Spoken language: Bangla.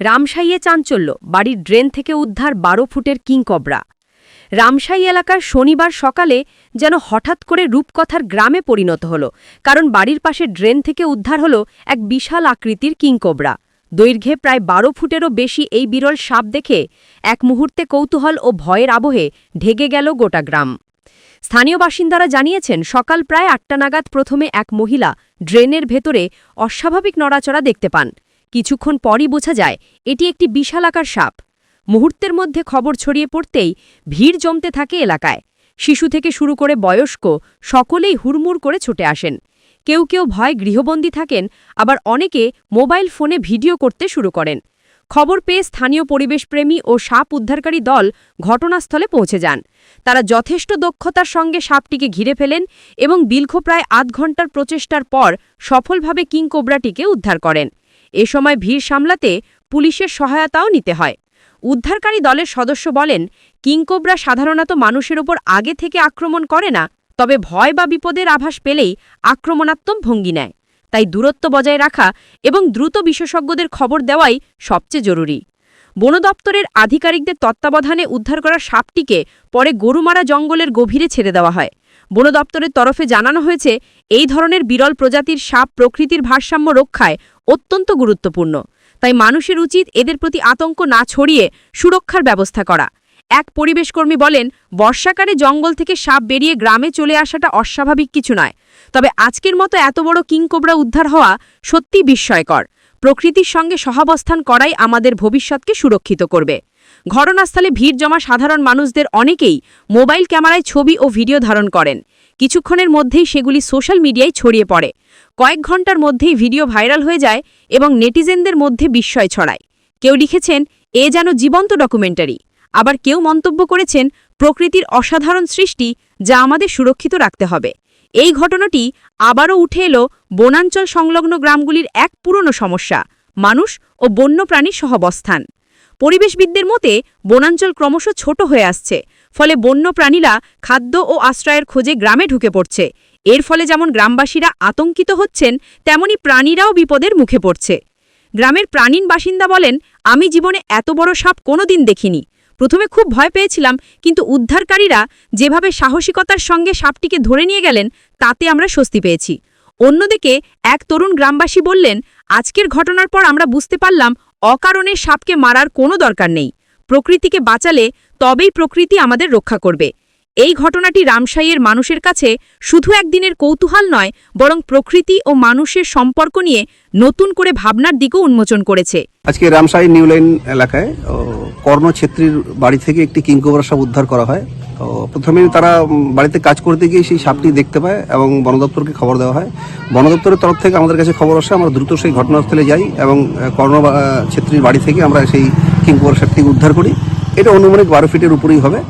রামশাইয়ে চাঞ্চল্য, বাড়ির ড্রেন থেকে উদ্ধার বারো ফুটের কিংকবরা রামশাই এলাকার শনিবার সকালে যেন হঠাৎ করে রূপকথার গ্রামে পরিণত হল, কারণ বাড়ির পাশে ড্রেন থেকে উদ্ধার হল এক বিশাল আকৃতির কিংকবরা দৈর্ঘ্যে প্রায় বারো ফুটেরও বেশি এই বিরল সাপ দেখে এক মুহূর্তে কৌতূহল ও ভয়ের আবহে ঢেগে গেল গোটা গ্রাম। স্থানীয় বাসিন্দারা জানিয়েছেন, সকাল প্রায় আটটা নাগাদ প্রথমে এক মহিলা ড্রেনের ভেতরে অস্বাভাবিক নড়াচড়া দেখতে পান। কিছুক্ষণ পরই বোঝা যায়, এটি একটি বিশালাকার সাপ। মুহূর্তের মধ্যে খবর ছড়িয়ে পড়তেই ভিড় জমতে থাকে এলাকায়। শিশু থেকে শুরু করে বয়স্ক সকলেই হুড়মুড় করে ছুটে আসেন। কেউ কেউ ভয় গৃহবন্দী থাকেন, আবার অনেকে মোবাইল ফোনে ভিডিও করতে শুরু করেন। খবর পেয়ে স্থানীয় পরিবেশপ্রেমী ও সাপ উদ্ধারকারী দল ঘটনাস্থলে পৌঁছে যান। তারা যথেষ্ট দক্ষতার সঙ্গে সাপটিকে ঘিরে ফেলেন এবং দীর্ঘ প্রায় আধ ঘণ্টার প্রচেষ্টার পর সফলভাবে কিংকোবরাটিকে উদ্ধার করেন। এ সময় ভিড় সামলাতে পুলিশের সহায়তাও নিতে হয়। উদ্ধারকারী দলের সদস্য বলেন, কিংকোবরা সাধারণত মানুষের ওপর আগে থেকে আক্রমণ করে না, তবে ভয় বা বিপদের আভাস পেলেই আক্রমণাত্মক ভঙ্গি নেয়। তাই দূরত্ব বজায় রাখা এবং দ্রুত বিশেষজ্ঞদের খবর দেওয়াই সবচেয়ে জরুরি। বন দপ্তরের আধিকারিকদের তত্ত্বাবধানে উদ্ধার করা সাপটিকে পরে গরুমারা জঙ্গলের গভীরে ছেড়ে দেওয়া হয়। বন দপ্তরের তরফে জানানো হয়েছে, এই ধরনের বিরল প্রজাতির সাপ প্রকৃতির ভারসাম্য রক্ষায় অত্যন্ত গুরুত্বপূর্ণ। তাই মানুষের উচিত এদের প্রতি আতঙ্ক না ছড়িয়ে সুরক্ষার ব্যবস্থা করা। এক পরিবেশকর্মী বলেন, বর্ষাকালে জঙ্গল থেকে সাপ বেরিয়ে গ্রামে চলে আসাটা অস্বাভাবিক কিছু নয়। তবে আজকের মতো এত বড় কিংকোবরা উদ্ধার হওয়া সত্যি বিস্ময়কর। প্রকৃতির সঙ্গে সহাবস্থান করাই আমাদের ভবিষ্যৎকে সুরক্ষিত করবে। ঘটনাস্থলে ভিড় জমা সাধারণ মানুষদের অনেকেই মোবাইল ক্যামেরায় ছবি ও ভিডিও ধারণ করেন। কিছুক্ষণের মধ্যেই সেগুলি সোশ্যাল মিডিয়ায় ছড়িয়ে পড়ে। কয়েক ঘণ্টার মধ্যেই ভিডিও ভাইরাল হয়ে যায় এবং নেটিজেনদের মধ্যে বিস্ময় ছড়ায়। কেউ লিখেছেন, এ যেন জীবন্ত ডকুমেন্টারি। আবার কেউ মন্তব্য করেছেন, প্রকৃতির অসাধারণ সৃষ্টি যা আমাদের সুরক্ষিত রাখতে হবে। এই ঘটনাটি আবারও উঠে এলো বনাঞ্চল সংলগ্ন গ্রামগুলির এক পুরনো সমস্যা, মানুষ ও বন্যপ্রাণীর সহাবস্থান। পরিবেশবিদদের মতে, বনাঞ্চল ক্রমশ ছোট হয়ে আসছে, ফলে বন্যপ্রাণীরা খাদ্য ও আশ্রয়ের খোঁজে গ্রামে ঢুকে পড়ছে। এর ফলে যেমন গ্রামবাসীরা আতঙ্কিত হচ্ছেন, তেমনি প্রাণীরাও বিপদের মুখে পড়ছে। গ্রামের প্রাণীন বাসিন্দা বলেন, আমি জীবনে এত বড় সাপ কোনোদিন দেখিনি। প্রথমে খুব ভয় পেয়েছিলাম, কিন্তু উদ্ধারকারীরা যেভাবে সাহসিকতার সঙ্গে সাপটিকে ধরে নিয়ে গেলেন, তাতে আমরা স্বস্তি পেয়েছি। অন্যদিকে এক তরুণ গ্রামবাসী বললেন, আজকের ঘটনার পর আমরা বুঝতে পারলাম অকারণে সাপকে মারার কোনো দরকার নেই। প্রকৃতিকে বাঁচালে তবেই প্রকৃতি আমাদের রক্ষা করবে। এই ঘটনাটি রামশাইয়ের মানুষের কাছে শুধু একদিনের কৌতূহল নয় বরং প্রকৃতি ও মানুষের সম্পর্ক নিয়ে নতুন করে ভাবনার দিকও উন্মোচন করেছে। আজকে রামশাহী নিউ লাইন এলাকায় ও, কর্ণ ছেত্রীর বাড়ি থেকে একটি কিংকোবরা সাপ উদ্ধার করা হয়। তো প্রথমে তারা বাড়িতে কাজ করতে গিয়ে সেই সাপটি দেখতে পায় এবং বন দপ্তরকে খবর দেওয়া হয়। বন দপ্তরের তরফ থেকে আমাদের কাছে খবর আসে আমরা দ্রুত সেই ঘটনাস্থলে যাই এবং কর্ণ ছেত্রীর বাড়ি থেকে আমরা সেই কিংকোবরা সাপটিকে উদ্ধার করি। এটা অনুমানিক বারো ফিটের উপরেই হবে।